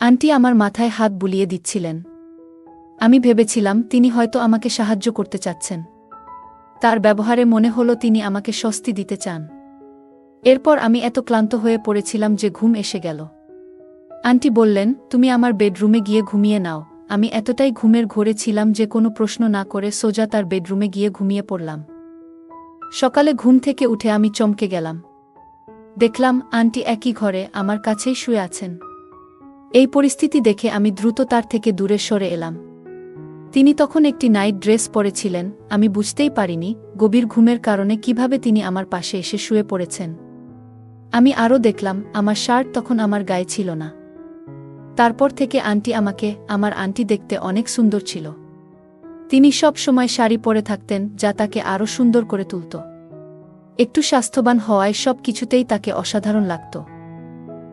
Aunty আমার মাথায় হাত বুলিয়ে দিচ্ছিলেন। আমি ভেবেছিলাম তিনি হয়তো আমাকে সাহায্য করতে চাচ্ছেন। তার ব্যবহারে মনে হলো তিনি আমাকে স্বস্তি দিতে চান। এরপর আমি এত ক্লান্ত হয়ে পড়েছিলাম যে ঘুম এসে গেল। আন্টি বললেন, তুমি আমার বেডরুমে গিয়ে ঘুমিয়ে নাও। আমি এতটাই ঘুমের ঘোরে ছিলাম যে কোনো প্রশ্ন না করে সোজা তার বেডরুমে গিয়ে ঘুমিয়ে পড়লাম। সকালে ঘুম থেকে উঠে আমি চমকে গেলাম। দেখলাম আন্টি একই ঘরে আমার কাছেই শুয়ে আছেন। এই পরিস্থিতি দেখে আমি দ্রুত তার থেকে দূরে সরে এলাম। তিনি তখন একটি নাইট ড্রেস পরেছিলেন, আমি বুঝতেই পারিনি, গভীর ঘুমের কারণে কীভাবে তিনি আমার পাশে এসে শুয়ে পড়েছেন। আমি আরও দেখলাম, আমার শার্ট তখন আমার গায়ে ছিল না। তারপর থেকে আন্টি আমাকে, আমার আন্টি দেখতে অনেক সুন্দর ছিল। তিনি সব সময় শাড়ি পরে থাকতেন, যা তাকে আরও সুন্দর করে তুলত। একটু স্বাস্থ্যবান হওয়ায় সব কিছুতেই তাকে অসাধারণ লাগত।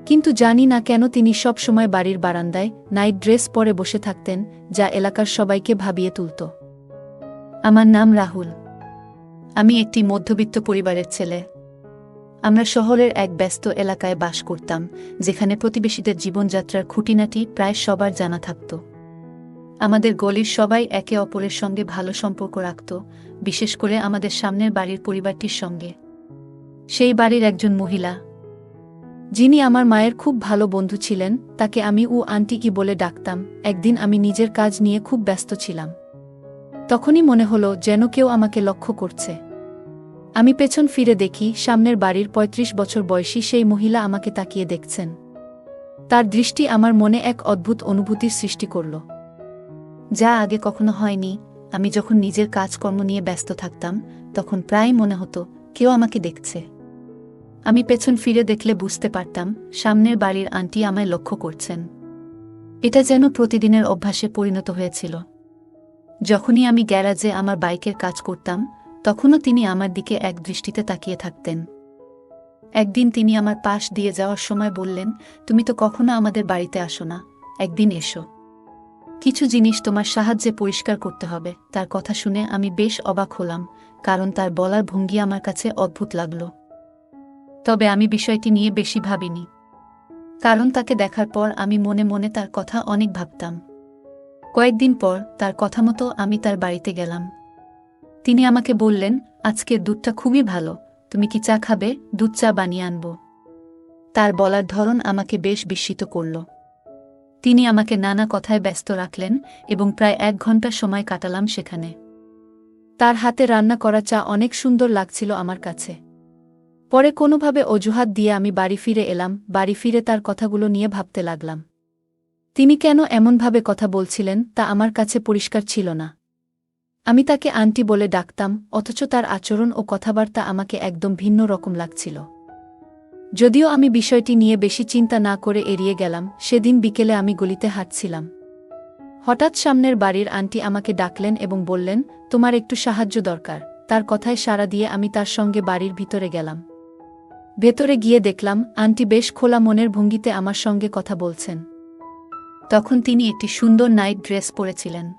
কিন্তু জানি না কেন তিনি সব সময় বাড়ির বারান্দায় নাইট ড্রেস পরে বসে থাকতেন, যা এলাকার সবাইকে ভাবিয়ে তুলত। আমার নাম রাহুল। আমি একটি মধ্যবিত্ত পরিবারের ছেলে। আমরা শহরের এক ব্যস্ত এলাকায় বাস করতাম, যেখানে প্রতিবেশীদের জীবনযাত্রার খুঁটিনাটি প্রায় সবার জানা থাকত। আমাদের গলির সবাই একে অপরের সঙ্গে ভালো সম্পর্ক রাখত, বিশেষ করে আমাদের সামনের বাড়ির পরিবারটির সঙ্গে। সেই বাড়ির একজন মহিলা যিনি আমার মায়ের খুব ভালো বন্ধু ছিলেন, তাকে আমি ও আন্টি কি বলে ডাকতাম। একদিন আমি নিজের কাজ নিয়ে খুব ব্যস্ত ছিলাম। তখনই মনে হলো যেন কেউ আমাকে লক্ষ্য করছে। আমি পেছন ফিরে দেখি, সামনের বাড়ির ৩৫ বছর বয়সী সেই মহিলা আমাকে তাকিয়ে দেখছেন। তার দৃষ্টি আমার মনে এক অদ্ভুত অনুভূতির সৃষ্টি করল। যা আগে কখনো হয়নি, আমি যখন নিজের কাজকর্ম নিয়ে ব্যস্ত থাকতাম, তখন প্রায় মনে হতো, কেউ আমাকে দেখছে। আমি পেছন ফিরে দেখলে বুঝতে পারতাম, সামনের বাড়ির আন্টি আমায় লক্ষ্য করছেন। এটা যেন প্রতিদিনের অভ্যাসে পরিণত হয়েছিল। যখনই আমি গ্যারাজে আমার বাইকের কাজ করতাম, তখনও তিনি আমার দিকে এক দৃষ্টিতে তাকিয়ে থাকতেন। একদিন তিনি আমার পাশ দিয়ে যাওয়ার সময় বললেন, তুমি তো কখনো আমাদের বাড়িতে আসো না, একদিন এসো। কিছু জিনিস তোমার সাহায্যে পরিষ্কার করতে হবে। তার কথা শুনে আমি বেশ অবাক হলাম, কারণ তার বলার ভঙ্গি আমার কাছে অদ্ভুত লাগল। তবে আমি বিষয়টি নিয়ে বেশি ভাবিনি। কারণ তাকে দেখার পর আমি মনে মনে তার কথা অনেক ভাবতাম। কয়েকদিন পর তার কথা মতো আমি তার বাড়িতে গেলাম। তিনি আমাকে বললেন, আজকের দুধটা খুবই ভালো, তুমি কি চা খাবে? দুধ চা বানিয়ে আনব। তার বলার ধরন আমাকে বেশ বিস্মিত করল। তিনি আমাকে নানা কথায় ব্যস্ত রাখলেন এবং প্রায় এক ঘণ্টা সময় কাটালাম সেখানে। তার হাতে রান্না করা চা অনেক সুন্দর লাগছিল আমার কাছে। পরে কোনোভাবে অজুহাত দিয়ে আমি বাড়ি ফিরে এলাম, বাড়ি ফিরে তার কথাগুলো নিয়ে ভাবতে লাগলাম। তিনি কেন এমনভাবে কথা বলছিলেন, তা আমার কাছে পরিষ্কার ছিল না। আমি তাকে আন্টি বলে ডাকতাম, অথচ তার আচরণ ও কথাবার্তা আমাকে একদম ভিন্ন রকম লাগছিল। যদিও আমি বিষয়টি নিয়ে বেশি চিন্তা না করে এড়িয়ে গেলাম, সেদিন বিকেলে আমি গলিতে হাঁটছিলাম। হঠাৎ সামনের বাড়ির আন্টি আমাকে ডাকলেন এবং বললেন, তোমার একটু সাহায্য দরকার। তার কথায় সাড়া দিয়ে আমি তার সঙ্গে বাড়ির ভিতরে গেলাম। ভেতরে গিয়ে দেখলাম, আন্টি বেশ খোলা মনের ভঙ্গিতে আমার সঙ্গে কথা বলছেন। তখন তিনি একটি সুন্দর নাইট ড্রেস পরেছিলেন।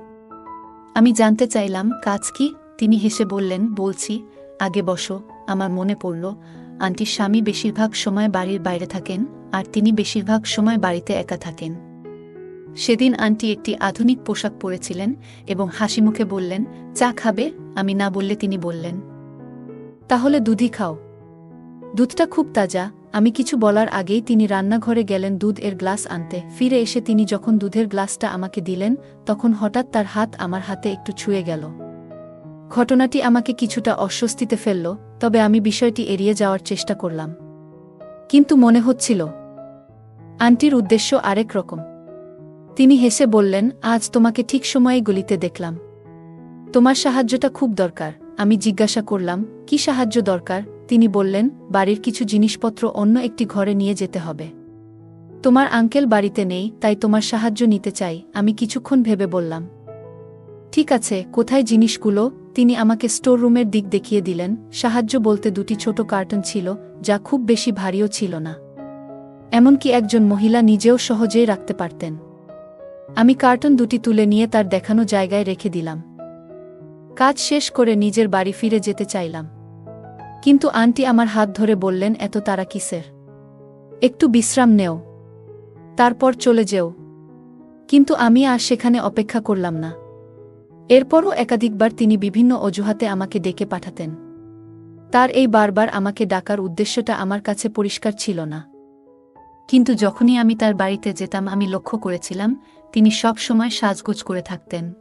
আমি জানতে চাইলাম, কাজ কি? তিনি হেসে বললেন, বলছি, আগে বসো, আমার মনে পড়ল, আন্টির স্বামী বেশিরভাগ সময় বাড়ির বাইরে থাকেন, আর তিনি বেশিরভাগ সময় বাড়িতে একা থাকেন। সেদিন আন্টি একটি আধুনিক পোশাক পরেছিলেন এবং হাসি মুখে বললেন, চা খাবে? আমি না বললে তিনি বললেন, তাহলে দুধি খাও। দুধটা খুব তাজা। আমি কিছু বলার আগেই তিনি রান্নাঘরে গেলেন দুধ এর গ্লাস আনতে। ফিরে এসে তিনি যখন দুধের গ্লাসটা আমাকে দিলেন, তখন হঠাৎ তার হাত আমার হাতে একটু ছুঁয়ে গেল। ঘটনাটি আমাকে কিছুটা অস্বস্তিতে ফেলল, তবে আমি বিষয়টি এড়িয়ে যাওয়ার চেষ্টা করলাম। কিন্তু মনে হচ্ছিল, আন্টির উদ্দেশ্য আরেক রকম। তিনি হেসে বললেন, আজ তোমাকে ঠিক সময়ে গলিতে দেখলাম। তোমার সাহায্যটা খুব দরকার। আমি জিজ্ঞাসা করলাম, কি সাহায্য দরকার? তিনি বললেন, বাড়ির কিছু জিনিসপত্র অন্য একটি ঘরে নিয়ে যেতে হবে। তোমার আঙ্কেল বাড়িতে নেই, তাই তোমার সাহায্য নিতে চাই, আমি কিছুক্ষণ ভেবে বললাম। ঠিক আছে, কোথায় জিনিসগুলো? তিনি আমাকে স্টোর রুমের দিক দেখিয়ে দিলেন, সাহায্য বলতে দুটি ছোট কার্টন ছিল, যা খুব বেশি ভারীও ছিল না। এমনকি একজন মহিলা নিজেও সহজেই রাখতে পারতেন। আমি কার্টন দুটি তুলে নিয়ে তার দেখানো জায়গায় রেখে দিলাম। কাজ শেষ করে নিজের বাড়ি ফিরে যেতে চাইলাম। কিন্তু আন্টি আমার হাত ধরে বললেন, এত তারা কিসের? একটু বিশ্রাম নেও। তারপর চলে যেও। কিন্তু আমি আর সেখানে অপেক্ষা করলাম না। এরপরও একাধিকবার তিনি বিভিন্ন অজুহাতে আমাকে ডেকে পাঠাতেন। তার এই বারবার আমাকে ডাকার উদ্দেশ্যটা আমার কাছে পরিষ্কার ছিল না। কিন্তু যখনই আমি তার বাড়িতে যেতাম, আমি লক্ষ্য করেছিলাম, তিনি সব সময় সাজগোজ করে থাকতেন।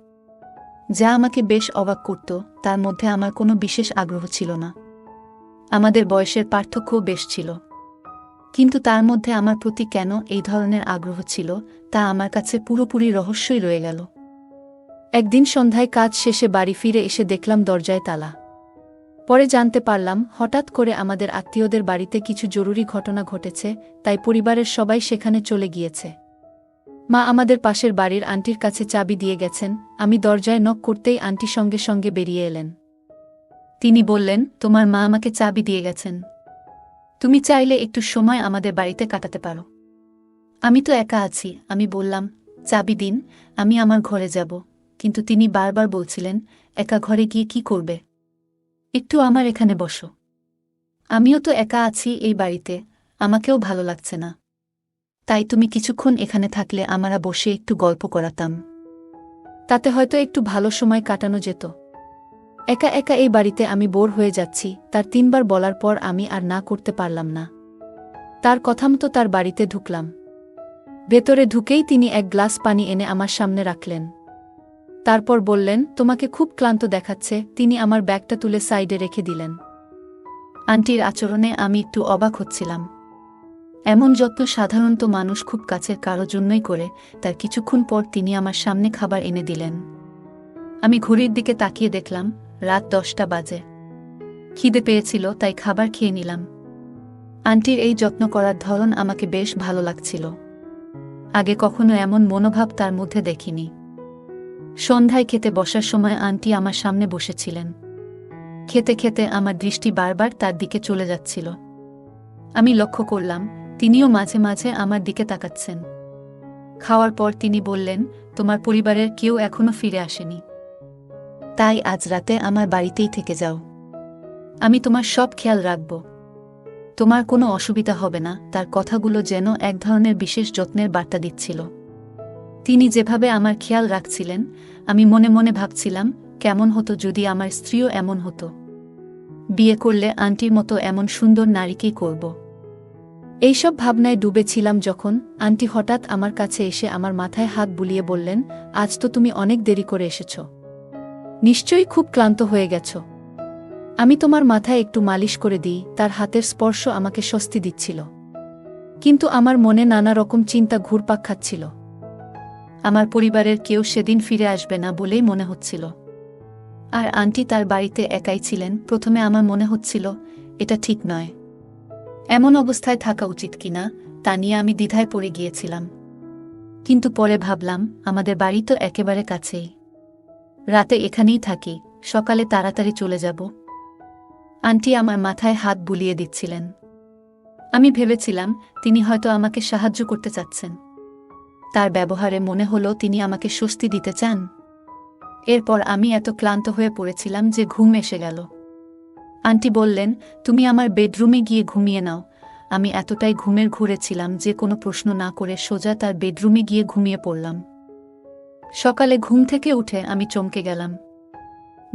যা আমাকে বেশ অবাক করত, তার মধ্যে আমার কোনো বিশেষ আগ্রহ ছিল না। আমাদের বয়সের পার্থক্যও বেশ ছিল। কিন্তু তার মধ্যে আমার প্রতি কেন এই ধরনের আগ্রহ ছিল, তা আমার কাছে পুরোপুরি রহস্যই রয়ে গেল। একদিন সন্ধ্যায় কাজ শেষে বাড়ি ফিরে এসে দেখলাম দরজায় তালা। পরে জানতে পারলাম, হঠাৎ করে আমাদের আত্মীয়দের বাড়িতে কিছু জরুরি ঘটনা ঘটেছে, তাই পরিবারের সবাই সেখানে চলে গিয়েছে। মা আমাদের পাশের বাড়ির আন্টির কাছে চাবি দিয়ে গেছেন, আমি দরজায় নক করতেই আন্টি সঙ্গে সঙ্গে বেরিয়ে এলেন। তিনি বললেন, তোমার মা আমাকে চাবি দিয়ে গেছেন। তুমি চাইলে একটু সময় আমাদের বাড়িতে কাটাতে পারো। আমি তো একা আছি, আমি বললাম, চাবি দিন, আমি আমার ঘরে যাব। কিন্তু তিনি বারবার বলছিলেন, একা ঘরে গিয়ে কি করবে? একটু আমার এখানে বসো। আমিও তো একা আছি এই বাড়িতে, আমাকেও ভালো লাগছে না। তাই তুমি কিছুক্ষণ এখানে থাকলে আমরা বসে একটু গল্প করাতাম। তাতে হয়তো একটু ভালো সময় কাটানো যেত। একা একা এই বাড়িতে আমি বোর হয়ে যাচ্ছি, তার তিনবার বলার পর আমি আর না করতে পারলাম না। তার কথামতো তার বাড়িতে ঢুকলাম। ভেতরে ঢুকেই তিনি এক গ্লাস পানি এনে আমার সামনে রাখলেন। তারপর বললেন, তোমাকে খুব ক্লান্ত দেখাচ্ছে। তিনি আমার ব্যাগটা তুলে সাইডে রেখে দিলেন। আন্টির আচরণে আমি একটু অবাক হচ্ছিলাম। এমন যত্ন সাধারণত মানুষ খুব কাছের কারও জন্যই করে, তার কিছুক্ষণ পর তিনি আমার সামনে খাবার এনে দিলেন। আমি ঘড়ির দিকে তাকিয়ে দেখলাম রাত দশটা বাজে। খিদে পেয়েছিল, তাই খাবার খেয়ে নিলাম। আন্টির এই যত্ন করার ধরন আমাকে বেশ ভালো লাগছিল। আগে কখনো এমন মনোভাব তার মধ্যে দেখিনি। সন্ধ্যায় খেতে বসার সময় আন্টি আমার সামনে বসেছিলেন। খেতে খেতে আমার দৃষ্টি বারবার তার দিকে চলে যাচ্ছিল। আমি লক্ষ্য করলাম, তিনিও মাঝে মাঝে আমার দিকে তাকাচ্ছেন। খাওয়ার পর তিনি বললেন, তোমার পরিবারের কেউ এখনও ফিরে আসেনি। তাই আজ রাতে আমার বাড়িতেই থেকে যাও। আমি তোমার সব খেয়াল রাখব। তোমার কোনো অসুবিধা হবে না, তার কথাগুলো যেন এক ধরনের বিশেষ যত্নের বার্তা দিচ্ছিল। তিনি যেভাবে আমার খেয়াল রাখছিলেন, আমি মনে মনে ভাবছিলাম, কেমন হতো যদি আমার স্ত্রীও এমন হতো। বিয়ে করলে আন্টির মতো এমন সুন্দর নারীকেই করব? এইসব ভাবনায় ডুবেছিলাম যখন আন্টি হঠাৎ আমার কাছে এসে আমার মাথায় হাত বুলিয়ে বললেন, আজ তো তুমি অনেক দেরি করে এসেছ। নিশ্চয়ই খুব ক্লান্ত হয়ে গেছ। আমি তোমার মাথায় একটু মালিশ করে দিই, তার হাতের স্পর্শ আমাকে স্বস্তি দিচ্ছিল। কিন্তু আমার মনে নানা রকম চিন্তা ঘুরপাক খাচ্ছিল। আমার পরিবারের কেউ সেদিন ফিরে আসবে না বলেই মনে হচ্ছিল। আর আন্টি তার বাড়িতে একাই ছিলেন, প্রথমে আমার মনে হচ্ছিল, এটা ঠিক নয়। এমন অবস্থায় থাকা উচিত কিনা, তা নিয়ে আমি দ্বিধায় পড়ে গিয়েছিলাম। কিন্তু পরে ভাবলাম, আমাদের বাড়ি তো একেবারে কাছেই। রাতে এখানেই থাকি, সকালে তাড়াতাড়ি চলে যাব। আন্টি আমার মাথায় হাত বুলিয়ে দিচ্ছিলেন। আমি ভেবেছিলাম, তিনি হয়তো আমাকে সাহায্য করতে চাচ্ছেন। তার ব্যবহারে মনে হলো তিনি আমাকে স্বস্তি দিতে চান। এরপর আমি এত ক্লান্ত হয়ে পড়েছিলাম যে ঘুম এসে গেল। আন্টি বললেন, তুমি আমার বেডরুমে গিয়ে ঘুমিয়ে নাও। আমি এতটাই ঘুমের ঘুরেছিলাম যে কোনো প্রশ্ন না করে সোজা তার বেডরুমে গিয়ে ঘুমিয়ে পড়লাম। সকালে ঘুম থেকে উঠে আমি চমকে গেলাম।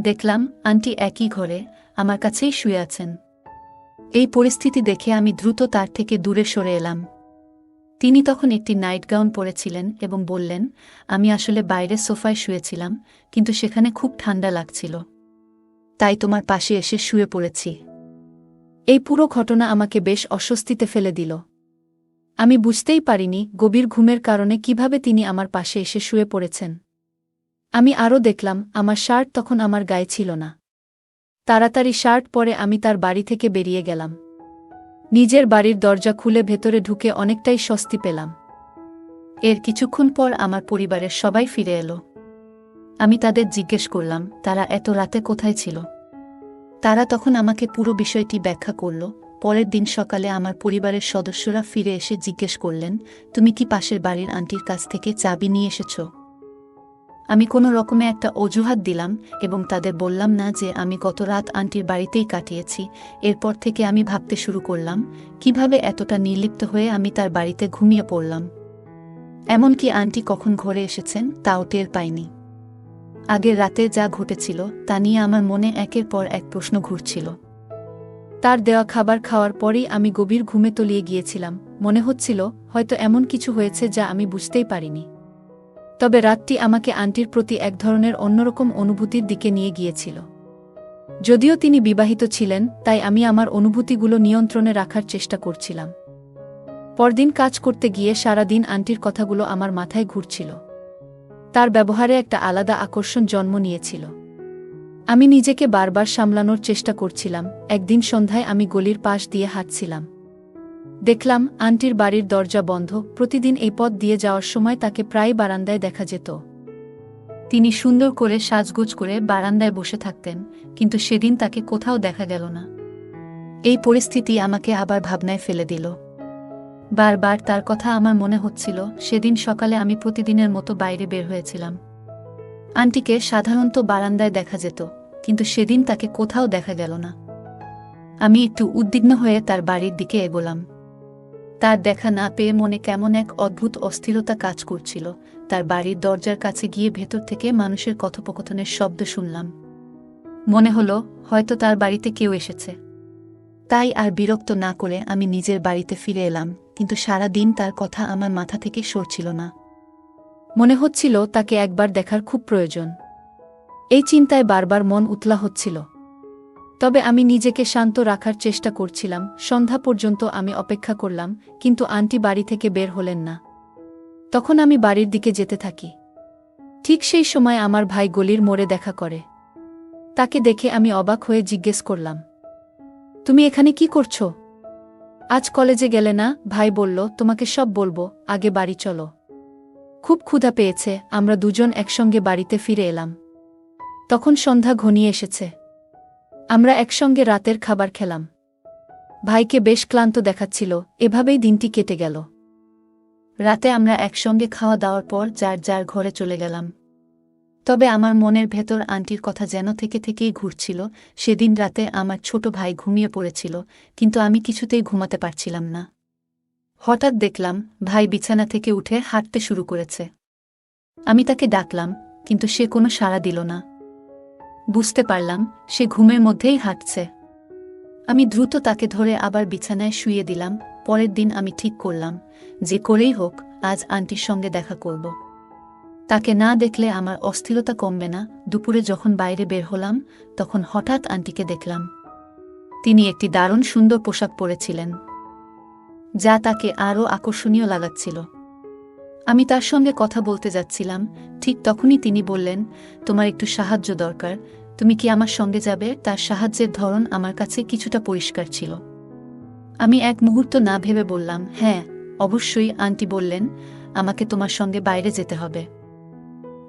দেখলাম আন্টি একই ঘরে, আমার কাছেই শুয়ে আছেন। এই পরিস্থিতি দেখে আমি দ্রুত তার থেকে দূরে সরে এলাম। তিনি তখন একটি নাইট গাউন পরেছিলেন এবং বললেন, আমি আসলে বাইরে সোফায় শুয়েছিলাম, কিন্তু সেখানে খুব ঠান্ডা লাগছিল। তাই তোমার পাশে এসে শুয়ে পড়েছি। এই পুরো ঘটনা আমাকে বেশ অস্বস্তিতে ফেলে দিল। আমি বুঝতেই পারিনি গভীর ঘুমের কারণে কীভাবে তিনি আমার পাশে এসে শুয়ে পড়েছেন। আমি আরও দেখলাম, আমার শার্ট তখন আমার গায়ে ছিল না। তাড়াতাড়ি শার্ট পরে আমি তার বাড়ি থেকে বেরিয়ে গেলাম। নিজের বাড়ির দরজা খুলে ভেতরে ঢুকে অনেকটাই স্বস্তি পেলাম। এর কিছুক্ষণ পর আমার পরিবারের সবাই ফিরে এলো। আমি তাদের জিজ্ঞেস করলাম, তারা এত রাতে কোথায় ছিল? তারা তখন আমাকে পুরো বিষয়টি ব্যাখ্যা করল। পরের দিন সকালে আমার পরিবারের সদস্যরা ফিরে এসে জিজ্ঞেস করলেন, তুমি কি পাশের বাড়ির আন্টির কাছ থেকে চাবি নিয়ে এসেছ? আমি কোনো রকমে একটা অজুহাত দিলাম এবং তাদের বললাম, না যে, আমি গত রাত আন্টির বাড়িতেই কাটিয়েছি। এরপর থেকে আমি ভাবতে শুরু করলাম, কীভাবে এতটা নির্লিপ্ত হয়ে আমি তার বাড়িতে ঘুমিয়ে পড়লাম। এমনকি আন্টি কখন ঘরে এসেছেন, তাও টের পাইনি। আগের রাতে যা ঘটেছিল, তা নিয়ে আমার মনে একের পর এক প্রশ্ন ঘুরছিল। তার দেওয়া খাবার খাওয়ার পরেই আমি গভীর ঘুমে তলিয়ে গিয়েছিলাম। মনে হচ্ছিল, হয়তো এমন কিছু হয়েছে যা আমি বুঝতেই পারিনি। তবে রাতটি আমাকে আন্টির প্রতি এক ধরনের অন্যরকম অনুভূতির দিকে নিয়ে গিয়েছিল। যদিও তিনি বিবাহিত ছিলেন, তাই আমি আমার অনুভূতিগুলো নিয়ন্ত্রণে রাখার চেষ্টা করছিলাম। পরদিন কাজ করতে গিয়ে সারাদিন আন্টির কথাগুলো আমার মাথায় ঘুরছিল। তার ব্যবহারে একটা আলাদা আকর্ষণ জন্ম নিয়েছিল। আমি নিজেকে বারবার সামলানোর চেষ্টা করছিলাম। একদিন সন্ধ্যায় আমি গলির পাশ দিয়ে হাঁটছিলাম। দেখলাম, আন্টির বাড়ির দরজা বন্ধ। প্রতিদিন এই পথ দিয়ে যাওয়ার সময় তাকে প্রায় বারান্দায় দেখা যেত। তিনি সুন্দর করে সাজগোজ করে বারান্দায় বসে থাকতেন, কিন্তু সেদিন তাকে কোথাও দেখা গেল না। এই পরিস্থিতি আমাকে আবার ভাবনায় ফেলে দিল। বারবার তার কথা আমার মনে হচ্ছিল, সেদিন সকালে আমি প্রতিদিনের মতো বাইরে বের হয়েছিলাম। আন্টিকে সাধারণত বারান্দায় দেখা যেত। কিন্তু সেদিন তাকে কোথাও দেখা গেল না। আমি একটু উদ্বিগ্ন হয়ে তার বাড়ির দিকে এগোলাম। তার দেখা না পেয়ে মনে কেমন এক অদ্ভুত অস্থিরতা কাজ করছিল। তার বাড়ির দরজার কাছে গিয়ে ভেতর থেকে মানুষের কথোপকথনের শব্দ শুনলাম। মনে হলো, হয়তো তার বাড়িতে কেউ এসেছে। তাই আর বিরক্ত না করে আমি নিজের বাড়িতে ফিরে এলাম, কিন্তু সারা দিন তার কথা আমার মাথা থেকে সরছিল না। মনে হচ্ছিল তাকে একবার দেখার খুব প্রয়োজন। এই চিন্তায় বারবার মন উতলা হচ্ছিল। তবে আমি নিজেকে শান্ত রাখার চেষ্টা করছিলাম, সন্ধ্যা পর্যন্ত আমি অপেক্ষা করলাম, কিন্তু আন্টি বাড়ি থেকে বের হলেন না। তখন আমি বাড়ির দিকে যেতে থাকি। ঠিক সেই সময় আমার ভাই গলির মোড়ে দেখা করে। তাকে দেখে আমি অবাক হয়ে জিজ্ঞেস করলাম, তুমি এখানে কি করছ? আজ কলেজে গেলে না? ভাই বলল, তোমাকে সব বলব, আগে বাড়ি চলো। খুব ক্ষুধা পেয়েছে, আমরা দুজন একসঙ্গে বাড়িতে ফিরে এলাম। তখন সন্ধ্যা ঘনিয়ে এসেছে। আমরা একসঙ্গে রাতের খাবার খেলাম। ভাইকে বেশ ক্লান্ত দেখাচ্ছিল, এভাবেই দিনটি কেটে গেল। রাতে আমরা একসঙ্গে খাওয়া দাওয়ার পর যার যার ঘরে চলে গেলাম। তবে আমার মনের ভেতর আন্টির কথা যেন থেকে থেকেই ঘুরছিল, সেদিন রাতে আমার ছোট ভাই ঘুমিয়ে পড়েছিল, কিন্তু আমি কিছুতেই ঘুমাতে পারছিলাম না। হঠাৎ দেখলাম, ভাই বিছানা থেকে উঠে হাঁটতে শুরু করেছে। আমি তাকে ডাকলাম, কিন্তু সে কোনো সাড়া দিল না। বুঝতে পারলাম, সে ঘুমের মধ্যেই হাঁটছে। আমি দ্রুত তাকে ধরে আবার বিছানায় শুয়ে দিলাম, পরের দিন আমি ঠিক করলাম, যে করেই হোক, আজ আন্টির সঙ্গে দেখা করব। তাকে না দেখলে আমার অস্থিরতা কমবে না, দুপুরে যখন বাইরে বের হলাম, তখন হঠাৎ আন্টিকে দেখলাম। তিনি একটি দারুণ সুন্দর পোশাক পরেছিলেন, যা তাকে আরও আকর্ষণীয় লাগাচ্ছিল। আমি তার সঙ্গে কথা বলতে যাচ্ছিলাম। ঠিক তখনই তিনি বললেন, তোমার একটু সাহায্য দরকার। তুমি কি আমার সঙ্গে যাবে? তার সাহায্যের ধরন আমার কাছে কিছুটা পরিষ্কার ছিল। আমি এক মুহূর্ত না ভেবে বললাম হ্যাঁ অবশ্যই, আন্টি বললেন, আমাকে তোমার সঙ্গে বাইরে যেতে হবে।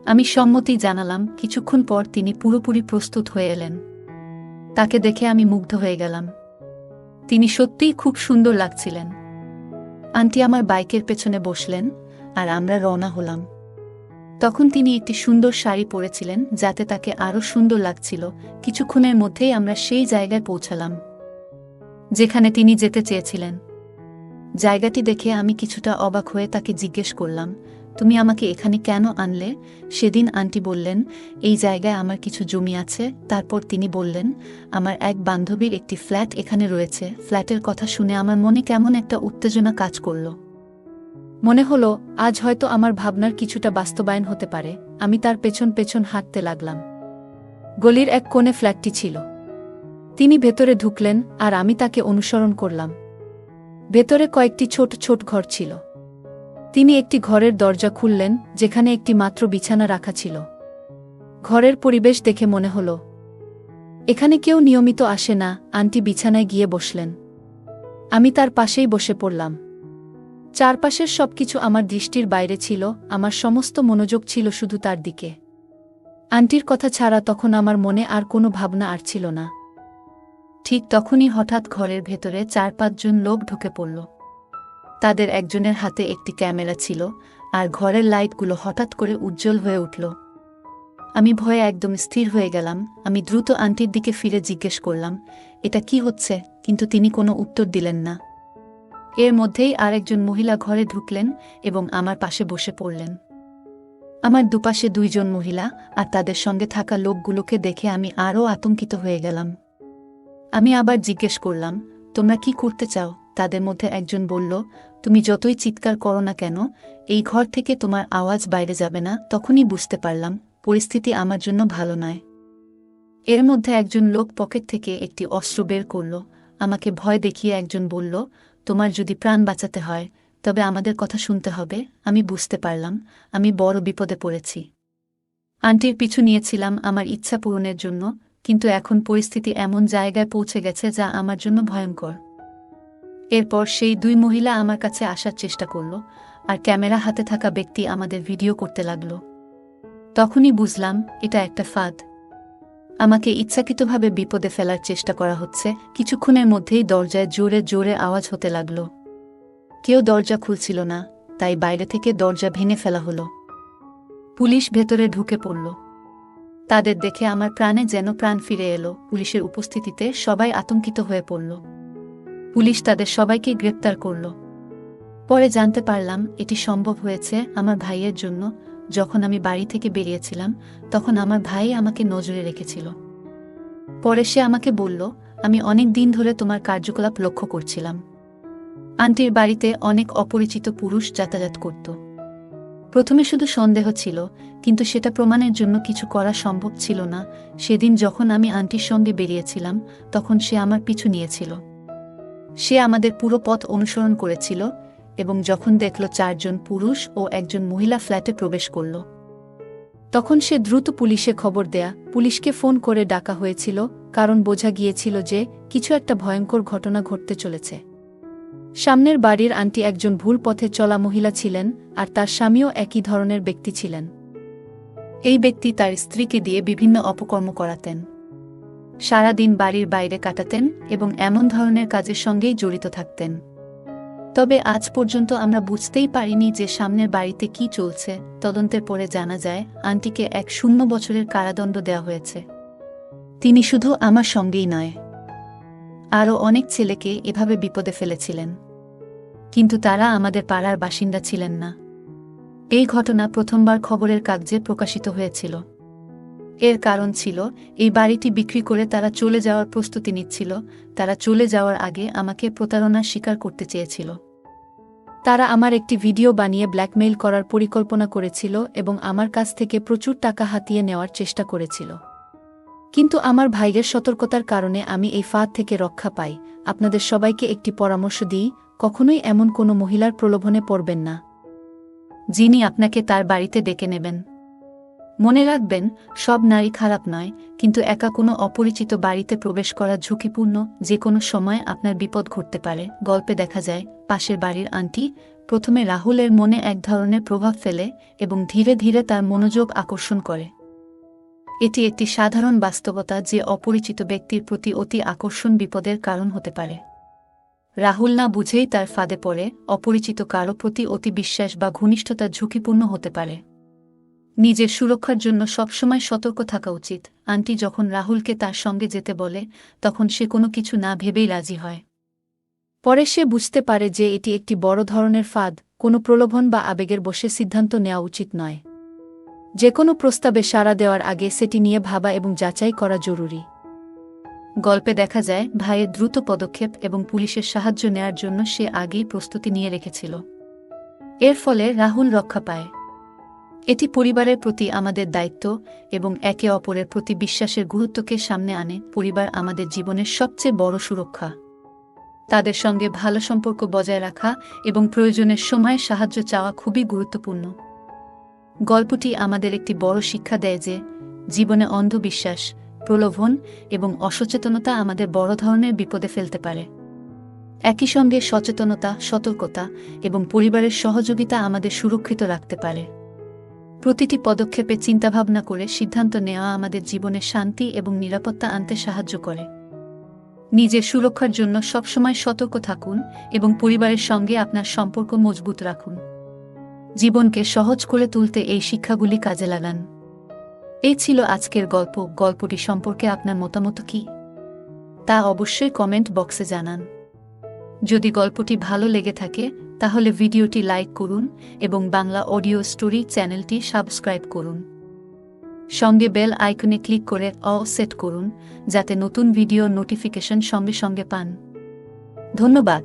আমি সম্মতি জানালাম। কিছুক্ষণ পর তিনি পুরোপুরি প্রস্তুত হয়ে এলেন। তাকে দেখে আমি মুগ্ধ হয়ে গেলাম। তিনি সত্যিই খুব সুন্দর লাগছিলেন। আন্টি আমার বাইকের পেছনে বসলেন। আর আমরা রওনা হলাম। তখন তিনি একটি সুন্দর শাড়ি পরেছিলেন, যাতে তাকে আরও সুন্দর লাগছিল। কিছুক্ষণের মধ্যেই আমরা সেই জায়গায় পৌঁছালাম, যেখানে তিনি যেতে চেয়েছিলেন। জায়গাটি দেখে আমি কিছুটা অবাক হয়ে তাকে জিজ্ঞেস করলাম, তুমি আমাকে এখানে কেন আনলে? সেদিন আন্টি বললেন, এই জায়গায় আমার কিছু জমি আছে। তারপর তিনি বললেন, আমার এক বান্ধবীর একটি ফ্ল্যাট এখানে রয়েছে। ফ্ল্যাটের কথা শুনে আমার মনে কেমন একটা উত্তেজনা কাজ করল। মনে হলো, আজ হয়তো আমার ভাবনার কিছুটা বাস্তবায়ন হতে পারে, আমি তার পেছন পেছন হাঁটতে লাগলাম। গলির এক কোণে ফ্ল্যাটটি ছিল। তিনি ভেতরে ঢুকলেন, আর আমি তাকে অনুসরণ করলাম। ভেতরে কয়েকটি ছোট ছোট ঘর ছিল। তিনি একটি ঘরের দরজা খুললেন, যেখানে একটি মাত্র বিছানা রাখা ছিল। ঘরের পরিবেশ দেখে মনে হল, এখানে কেউ নিয়মিত আসে না, আন্টি বিছানায় গিয়ে বসলেন। আমি তার পাশেই বসে পড়লাম। চারপাশের সবকিছু আমার দৃষ্টির বাইরে ছিল, আমার সমস্ত মনোযোগ ছিল শুধু তার দিকে। আন্টির কথা ছাড়া তখন আমার মনে আর কোনো ভাবনা আর ছিল না। ঠিক তখনই হঠাৎ ঘরের ভেতরে চার পাঁচজন লোক ঢুকে পড়ল। তাদের একজনের হাতে একটি ক্যামেরা ছিল, আর ঘরের লাইটগুলো হঠাৎ করে উজ্জ্বল হয়ে উঠল। আমি ভয়ে একদম স্থির হয়ে গেলাম, আমি দ্রুত আন্টির দিকে ফিরে জিজ্ঞেস করলাম, এটা কি হচ্ছে? কিন্তু তিনি কোনো উত্তর দিলেন না। এর মধ্যেই আরেকজন মহিলা ঘরে ঢুকলেন এবং আমার পাশে বসে পড়লেন। আমার দুপাশে দুইজন মহিলা আর তাদের সঙ্গে থাকা লোকগুলোকে দেখে আমি আরও আতঙ্কিত হয়ে গেলাম। আমি আবার জিজ্ঞেস করলাম, তোমরা কি করতে চাও? তাদের মধ্যে একজন বলল, তুমি যতই চিৎকার করো না কেন, এই ঘর থেকে তোমার আওয়াজ বাইরে যাবে না, তখনই বুঝতে পারলাম, পরিস্থিতি আমার জন্য ভালো নয়। এর মধ্যে একজন লোক পকেট থেকে একটি অস্ত্র বের করল, আমাকে ভয় দেখিয়ে একজন বলল তোমার যদি প্রাণ বাঁচাতে হয়, তবে আমাদের কথা শুনতে হবে, আমি বুঝতে পারলাম, আমি বড় বিপদে পড়েছি। আন্টির পিছু নিয়েছিলাম আমার ইচ্ছা পূরণের জন্য, কিন্তু এখন পরিস্থিতি এমন জায়গায় পৌঁছে গেছে যা আমার জন্য ভয়ঙ্কর। এরপর সেই দুই মহিলা আমার কাছে আসার চেষ্টা করল, আর ক্যামেরা হাতে থাকা ব্যক্তি আমাদের ভিডিও করতে লাগল। তখনই বুঝলাম, এটা একটা ফাঁদ। আমাকে ইচ্ছাকৃতভাবে বিপদে ফেলার চেষ্টা করা হচ্ছে। কিছুক্ষণের মধ্যেই দরজায় জোরে জোরে আওয়াজ হতে লাগল। কেউ দরজা খুলছিল না, তাই বাইরে থেকে দরজা ভেঙে ফেলা হলো। পুলিশ ভেতরে ঢুকে পড়ল। তাদের দেখে আমার প্রাণে যেন প্রাণ ফিরে এলো। পুলিশের উপস্থিতিতে সবাই আতঙ্কিত হয়ে পড়ল। পুলিশ তাদের সবাইকে গ্রেপ্তার করল। পরে জানতে পারলাম, এটি সম্ভব হয়েছে আমার ভাইয়ের জন্য যখন আমি বাড়ি থেকে বেরিয়েছিলাম, তখন আমার ভাই আমাকে নজরে রেখেছিল। পরে সে আমাকে বলল, আমি অনেক দিন ধরে তোমার কার্যকলাপ লক্ষ্য করছিলাম। আন্টির বাড়িতে অনেক অপরিচিত পুরুষ যাতায়াত করত। প্রথমে শুধু সন্দেহ ছিল, কিন্তু সেটা প্রমাণের জন্য কিছু করা সম্ভব ছিল না। সেদিন যখন আমি আন্টির সঙ্গে বেরিয়েছিলাম, তখন সে আমার পিছু নিয়েছিল। সে আমাদের পুরো পথ অনুসরণ করেছিল এবং যখন দেখল চারজন পুরুষ ও একজন মহিলা ফ্ল্যাটে প্রবেশ করল। তখন সে দ্রুত পুলিশে খবর দেয়া, পুলিশকে ফোন করে ডাকা হয়েছিল, কারণ বোঝা গিয়েছিল যে কিছু একটা ভয়ঙ্কর ঘটনা ঘটতে চলেছে। সামনের বাড়ির আন্টি একজন ভুল পথে চলা মহিলা ছিলেন, আর তার স্বামীও একই ধরনের ব্যক্তি ছিলেন। এই ব্যক্তি তার স্ত্রীকে দিয়ে বিভিন্ন অপকর্ম করাতেন। সারাদিন বাড়ির বাইরে কাটাতেন এবং এমন ধরনের কাজের সঙ্গেই জড়িত থাকতেন। তবে আজ পর্যন্ত আমরা বুঝতেই পারিনি যে সামনের বাড়িতে কি চলছে। তদন্তের পরে জানা যায়, আন্টিকে এক শূন্য বছরের কারাদণ্ড দেওয়া হয়েছে। তিনি শুধু আমার সঙ্গেই নয়, আরও অনেক ছেলেকে এভাবে বিপদে ফেলেছিলেন। কিন্তু তারা আমাদের পাড়ার বাসিন্দা ছিলেন না। এই ঘটনা প্রথমবার খবরের কাগজে প্রকাশিত হয়েছিল। এর কারণ ছিল, এই বাড়িটি বিক্রি করে তারা চলে যাওয়ার প্রস্তুতি নিচ্ছিল, তারা চলে যাওয়ার আগে আমাকে প্রতারণার স্বীকার করতে চেয়েছিল। তারা আমার একটি ভিডিও বানিয়ে ব্ল্যাকমেইল করার পরিকল্পনা করেছিল এবং আমার কাছ থেকে প্রচুর টাকা হাতিয়ে নেওয়ার চেষ্টা করেছিল। কিন্তু আমার ভাইয়ের সতর্কতার কারণে আমি এই ফাঁদ থেকে রক্ষা পাই। আপনাদের সবাইকে একটি পরামর্শ দিই, কখনোই এমন কোনো মহিলার প্রলোভনে পড়বেন না। যিনি আপনাকে তার বাড়িতে ডেকে নেবেন। মনে রাখবেন, সব নারী খারাপ নয়, কিন্তু একা কোনো অপরিচিত বাড়িতে প্রবেশ করা ঝুঁকিপূর্ণ যে কোনো সময় আপনার বিপদ ঘটতে পারে। গল্পে দেখা যায়, পাশের বাড়ির আন্টি প্রথমে রাহুলের মনে এক ধরনের প্রভাব ফেলে এবং ধীরে ধীরে তার মনোযোগ আকর্ষণ করে। এটি একটি সাধারণ বাস্তবতা যে অপরিচিত ব্যক্তির প্রতি অতি আকর্ষণ বিপদের কারণ হতে পারে। রাহুল না বুঝেই তার ফাঁদে পড়ে, অপরিচিত কারও প্রতি অতি বিশ্বাস বা ঘনিষ্ঠতা ঝুঁকিপূর্ণ হতে পারে। নিজের সুরক্ষার জন্য সবসময় সতর্ক থাকা উচিত। আন্টি যখন রাহুলকে তার সঙ্গে যেতে বলে, তখন সে কোনো কিছু না ভেবেই রাজি হয়। পরে সে বুঝতে পারে যে এটি একটি বড় ধরনের ফাঁদ, কোনো প্রলোভন বা আবেগের বসে সিদ্ধান্ত নেওয়া উচিত নয়। যে কোনো প্রস্তাবে সাড়া দেওয়ার আগে সেটি নিয়ে ভাবা এবং যাচাই করা জরুরি। গল্পে দেখা যায়, ভাইয়ের দ্রুত পদক্ষেপ এবং পুলিশের সাহায্য নেয়ার জন্য সে আগেই প্রস্তুতি নিয়ে রেখেছিল। এর ফলে রাহুল রক্ষা পায়। এটি পরিবারের প্রতি আমাদের দায়িত্ব এবং একে অপরের প্রতি বিশ্বাসের গুরুত্বকে সামনে আনে। পরিবার আমাদের জীবনের সবচেয়ে বড় সুরক্ষা। তাদের সঙ্গে ভালো সম্পর্ক বজায় রাখা এবং প্রয়োজনের সময় সাহায্য চাওয়া খুবই গুরুত্বপূর্ণ। গল্পটি আমাদের একটি বড় শিক্ষা দেয় যে, জীবনে অন্ধবিশ্বাস, প্রলোভন এবং অসচেতনতা আমাদের বড় ধরনের বিপদে ফেলতে পারে। একই সঙ্গে সচেতনতা, সতর্কতা এবং পরিবারের সহযোগিতা আমাদের সুরক্ষিত রাখতে পারে। প্রতিটি পদক্ষেপে চিন্তাভাবনা করে সিদ্ধান্ত নেওয়া আমাদের জীবনে শান্তি এবং নিরাপত্তা আনতে সাহায্য করে। নিজের সুরক্ষার জন্য সবসময় সতর্ক থাকুন এবং পরিবারের সঙ্গে আপনার সম্পর্ক মজবুত রাখুন। জীবনকে সহজ করে তুলতে এই শিক্ষাগুলি কাজে লাগান। এই ছিল আজকের গল্প। গল্পটি সম্পর্কে আপনার মতামত কি? তা অবশ্যই কমেন্ট বক্সে জানান। যদি গল্পটি ভালো লেগে থাকে তাহলে ভিডিওটি লাইক করুন এবং বাংলা অডিও স্টোরি চ্যানেলটি সাবস্ক্রাইব করুন। সঙ্গে বেল আইকনে ক্লিক করে অ সেট করুন, যাতে নতুন ভিডিও নোটিফিকেশন সঙ্গে সঙ্গে পান। ধন্যবাদ।